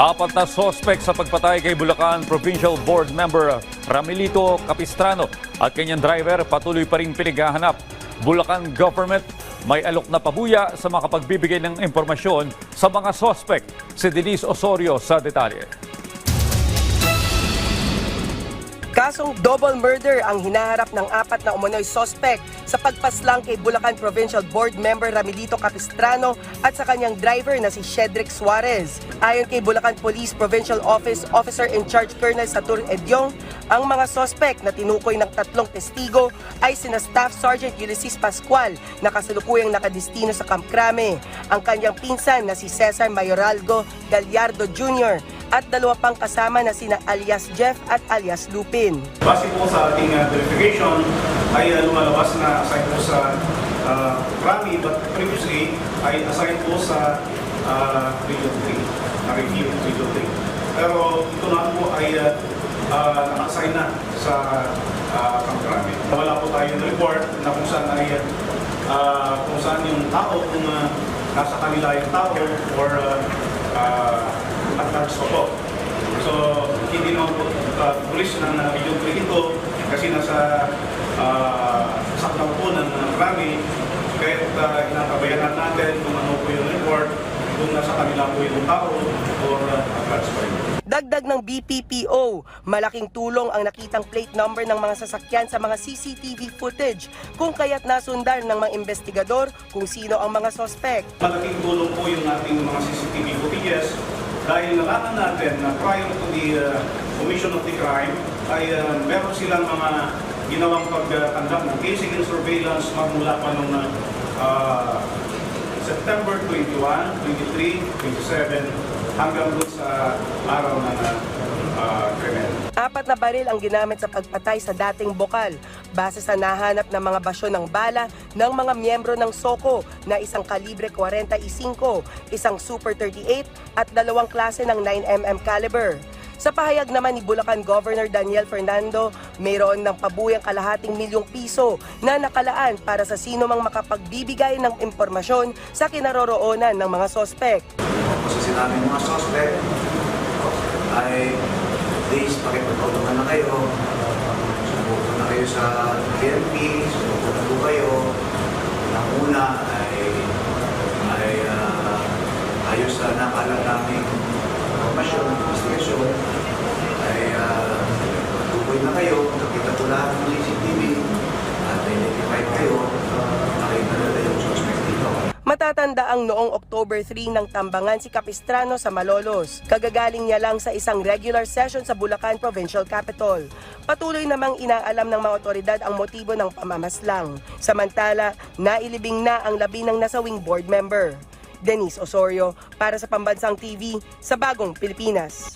Apat na sospek sa pagpatay kay Bulacan Provincial Board Member Ramilito Capistrano at kanyang driver patuloy pa rin pinaghahanap. Bulacan Government may alok na pabuya sa makapagbibigay ng impormasyon sa mga sospek. Si Denise Osorio sa detalye. Kasong double murder ang hinaharap ng apat na umano'y suspect sa pagpaslang kay Bulacan Provincial Board Member Ramilito Capistrano at sa kanyang driver na si Shedrick Suarez. Ayon kay Bulacan Police Provincial Office Officer in Charge Colonel Satur Edyong, ang mga suspect na tinukoy ng tatlong testigo ay sina Staff Sergeant Ulysses Pascual na kasalukuyang nakadestino sa Camp Crame, ang kanyang pinsan na si Cesar Mayoralgo Gallardo Jr. at dalawa pang kasama na sina alias Jeff at alias Lupin. Base po sa ating uh, verification ay uh, lumalabas na aside po sa uh, Rami but previously ay aside po sa uh, Region 3, na review Region 3. Pero ito na po ay uh, uh, naka-assign na sa uh, Camp Rami. Wala po tayong report na kung saan ay uh, kung saan yung tao, kung uh, nasa kanila yung tao or uh, at large pa po. So, hindi naman po uh, pulis ng uh, Region 3 ito kasi nasa uh, saklaw po ng uh, Rami. Kaya uh, inatabayanan natin kung ano po yung report, kung nasa kanila po yung tao or uh, rin. Dagdag ng BPPO, malaking tulong ang nakitang plate number ng mga sasakyan sa mga CCTV footage kung kaya't nasundan ng mga investigador kung sino ang mga sospek. Malaking tulong po yung ating mga CCTV footages dahil nalaman natin na prior to the uh, commission of the crime ay uh, meron silang mga ginawang pagkandak ng casing and surveillance magmula pa nung uh, September 21, 23, 27 hanggang doon sa araw ng uh, krimen. Apat na baril ang ginamit sa pagpatay sa dating bokal base sa nahanap ng mga basyo ng bala ng mga miyembro ng SOCO na isang kalibre 45, isang Super 38 at dalawang klase ng 9mm caliber. Sa pahayag naman ni Bulacan Governor Daniel Fernando, mayroon ng pabuyang kalahating milyong piso na nakalaan para sa sino mang makapagbibigay ng impormasyon sa kinaroroonan ng mga sospek. Kasi sinabi ng mga suspect ay please pakipagtulungan na kayo. Sumuko na kayo sa PNP, sumuko na po kayo. Ang una ay, ay ah, ayos sa nakalat naming informasyon, investigasyon, ay uh, tukoy na kayo, nakita ko lahat ng CCTV, at identified kayo, nakita na yung suspect dito. Matatanda ang noong October 3 ng tambangan si Capistrano sa Malolos. Kagagaling niya lang sa isang regular session sa Bulacan Provincial Capital. Patuloy namang inaalam ng mga otoridad ang motibo ng pamamaslang. Samantala, nailibing na ang labi ng nasawing board member. Denise Osorio para sa Pambansang TV sa Bagong Pilipinas.